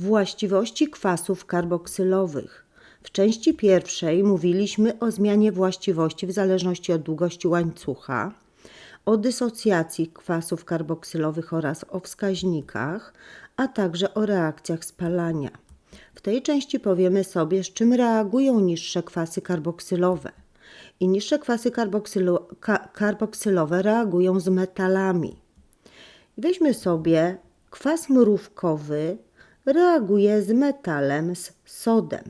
Właściwości kwasów karboksylowych. W części pierwszej mówiliśmy o zmianie właściwości w zależności od długości łańcucha, o dysocjacji kwasów karboksylowych oraz o wskaźnikach, a także o reakcjach spalania. W tej części powiemy sobie, z czym reagują niższe kwasy karboksylowe. I niższe kwasy ka, karboksylowe reagują z metalami. Weźmy sobie kwas mrówkowy reaguje z metalem, z sodem.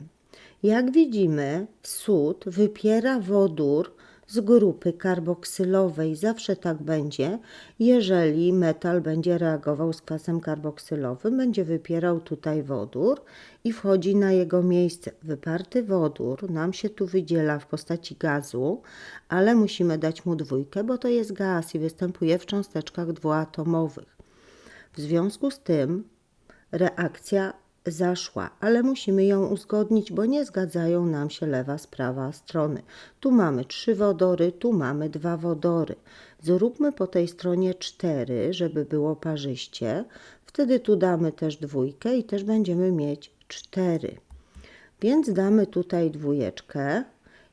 Jak widzimy, sód wypiera wodór z grupy karboksylowej. Zawsze tak będzie, jeżeli metal będzie reagował z kwasem karboksylowym, będzie wypierał tutaj wodór i wchodzi na jego miejsce. Wyparty wodór nam się tu wydziela w postaci gazu, ale musimy dać mu dwójkę, bo to jest gaz i występuje w cząsteczkach dwuatomowych. W związku z tym reakcja zaszła, ale musimy ją uzgodnić, bo nie zgadzają nam się lewa z prawa strony. Tu mamy trzy wodory, tu mamy dwa wodory. Zróbmy po tej stronie cztery, żeby było parzyście. Wtedy tu damy też dwójkę i też będziemy mieć cztery. Więc damy tutaj dwójeczkę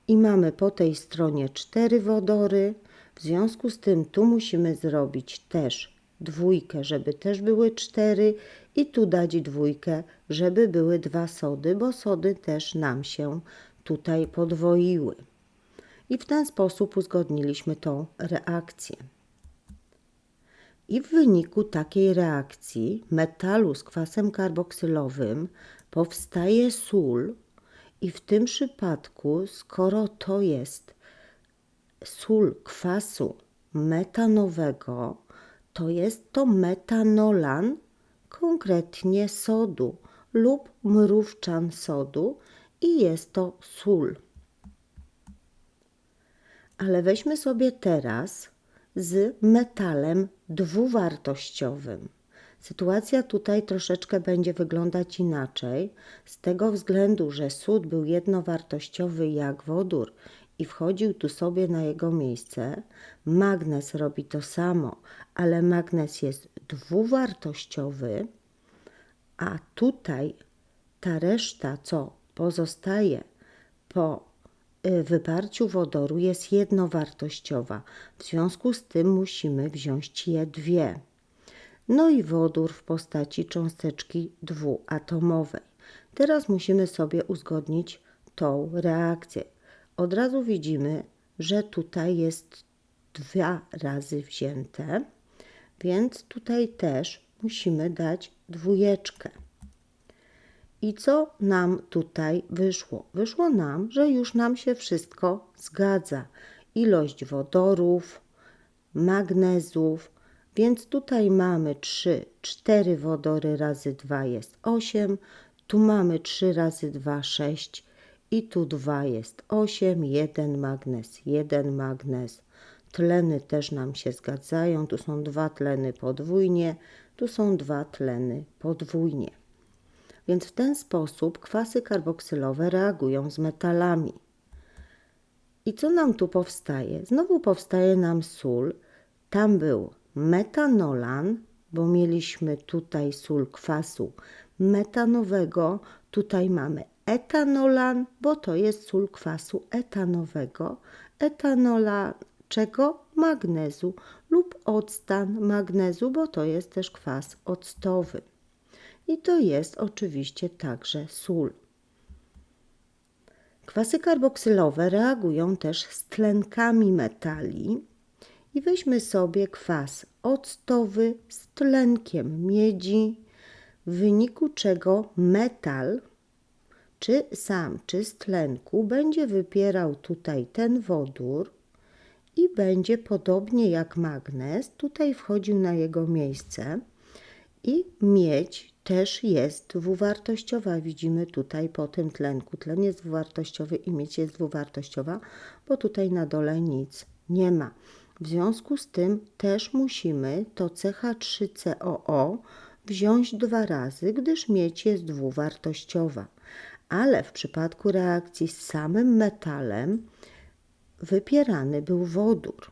i mamy po tej stronie cztery wodory. W związku z tym tu musimy zrobić też dwójkę, żeby też były cztery i tu dać dwójkę, żeby były dwa sody, bo sody też nam się tutaj podwoiły. I w ten sposób uzgodniliśmy tą reakcję. I w wyniku takiej reakcji metalu z kwasem karboksylowym powstaje sól i w tym przypadku, skoro to jest sól kwasu metanowego, to jest to metanolan, konkretnie sodu lub mrówczan sodu i jest to sól. Ale weźmy sobie teraz z metalem dwuwartościowym. Sytuacja tutaj troszeczkę będzie wyglądać inaczej, z tego względu, że sód był jednowartościowy jak wodór i wchodził tu sobie na jego miejsce. Magnez robi to samo, ale magnez jest dwuwartościowy, a tutaj ta reszta, co pozostaje po y, wyparciu wodoru, jest jednowartościowa. W związku z tym musimy wziąć je dwie. No i wodór w postaci cząsteczki dwuatomowej. Teraz musimy sobie uzgodnić tą reakcję od razu widzimy, że tutaj jest dwa razy wzięte, więc tutaj też musimy dać dwójeczkę. I co nam tutaj wyszło? Wyszło nam, że już nam się wszystko zgadza. Ilość wodorów, magnezów, więc tutaj mamy 3, 4 wodory razy 2 jest 8, tu mamy 3 razy 2, 6, i tu 2 jest 8, 1 magnez, 1 magnez. Tleny też nam się zgadzają. Tu są dwa tleny podwójnie, tu są dwa tleny podwójnie. Więc w ten sposób kwasy karboksylowe reagują z metalami. I co nam tu powstaje? Znowu powstaje nam sól. Tam był metanolan, bo mieliśmy tutaj sól kwasu metanowego. Tutaj mamy etanolan, bo to jest sól kwasu etanowego, etanola czego? Magnezu lub octan magnezu, bo to jest też kwas octowy. I to jest oczywiście także sól. Kwasy karboksylowe reagują też z tlenkami metali. I weźmy sobie kwas octowy z tlenkiem miedzi, w wyniku czego metal czy sam, czy z tlenku będzie wypierał tutaj ten wodór i będzie podobnie jak magnez tutaj wchodził na jego miejsce i miedź też jest dwuwartościowa. Widzimy tutaj po tym tlenku. Tlen jest dwuwartościowy i miedź jest dwuwartościowa, bo tutaj na dole nic nie ma. W związku z tym też musimy to CH3COO wziąć dwa razy, gdyż miedź jest dwuwartościowa ale w przypadku reakcji z samym metalem wypierany był wodór.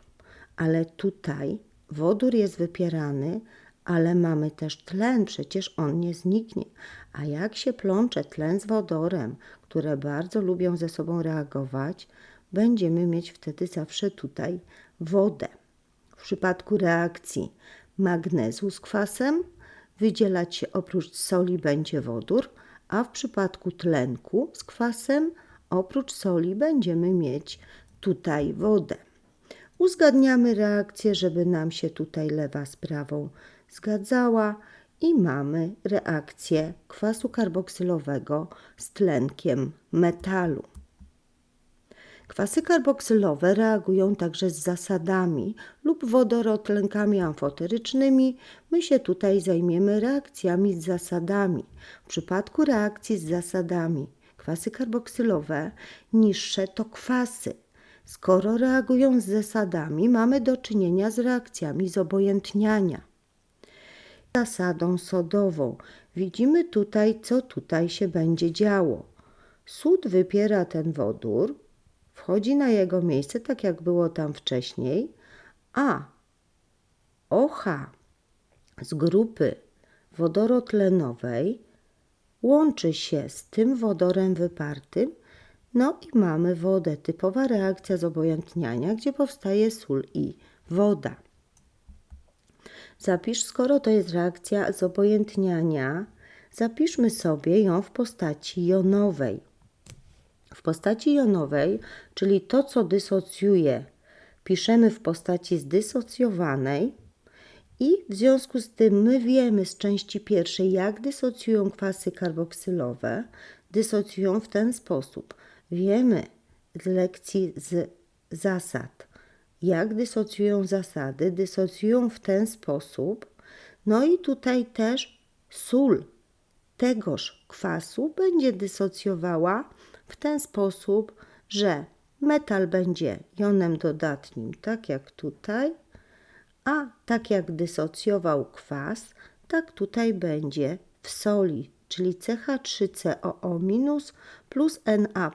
Ale tutaj wodór jest wypierany, ale mamy też tlen, przecież on nie zniknie. A jak się plącze tlen z wodorem, które bardzo lubią ze sobą reagować, będziemy mieć wtedy zawsze tutaj wodę. W przypadku reakcji magnezu z kwasem wydzielać się oprócz soli będzie wodór, a w przypadku tlenku z kwasem oprócz soli będziemy mieć tutaj wodę. Uzgadniamy reakcję, żeby nam się tutaj lewa z prawą zgadzała i mamy reakcję kwasu karboksylowego z tlenkiem metalu. Kwasy karboksylowe reagują także z zasadami lub wodorotlenkami amfoterycznymi. My się tutaj zajmiemy reakcjami z zasadami. W przypadku reakcji z zasadami kwasy karboksylowe niższe to kwasy. Skoro reagują z zasadami, mamy do czynienia z reakcjami zobojętniania. Zasadą sodową. Widzimy tutaj, co tutaj się będzie działo. Sód wypiera ten wodór, wchodzi na jego miejsce, tak jak było tam wcześniej, a OH z grupy wodorotlenowej łączy się z tym wodorem wypartym, no i mamy wodę. Typowa reakcja zobojętniania, gdzie powstaje sól i woda. Zapisz, skoro to jest reakcja zobojętniania, zapiszmy sobie ją w postaci jonowej. W postaci jonowej, czyli to, co dysocjuje, piszemy w postaci zdysocjowanej i w związku z tym my wiemy z części pierwszej, jak dysocjują kwasy karboksylowe. Dysocjują w ten sposób. Wiemy z lekcji z zasad, jak dysocjują zasady. Dysocjują w ten sposób. No i tutaj też sól tegoż kwasu będzie dysocjowała w ten sposób, że metal będzie jonem dodatnim, tak jak tutaj, a tak jak dysocjował kwas, tak tutaj będzie w soli, czyli CH3COO- plus Na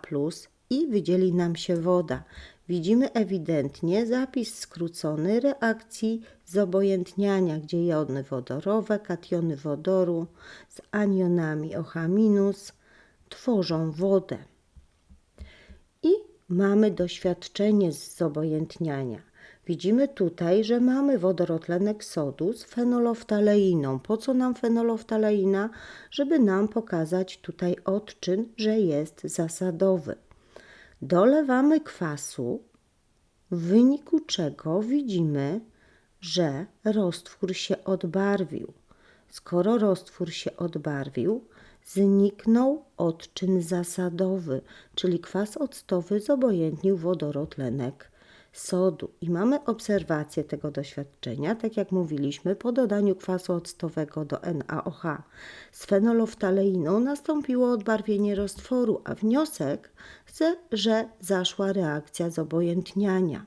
i wydzieli nam się woda. Widzimy ewidentnie zapis skrócony reakcji zobojętniania, gdzie jony wodorowe, kationy wodoru z anionami OH- tworzą wodę. Mamy doświadczenie z zobojętniania. Widzimy tutaj, że mamy wodorotlenek sodu z fenoloftaleiną. Po co nam fenoloftaleina? Żeby nam pokazać tutaj odczyn, że jest zasadowy. Dolewamy kwasu, w wyniku czego widzimy, że roztwór się odbarwił. Skoro roztwór się odbarwił, zniknął odczyn zasadowy, czyli kwas octowy zobojętnił wodorotlenek sodu. I mamy obserwację tego doświadczenia, tak jak mówiliśmy, po dodaniu kwasu octowego do NaOH z fenoloftaleiną nastąpiło odbarwienie roztworu, a wniosek, że zaszła reakcja zobojętniania.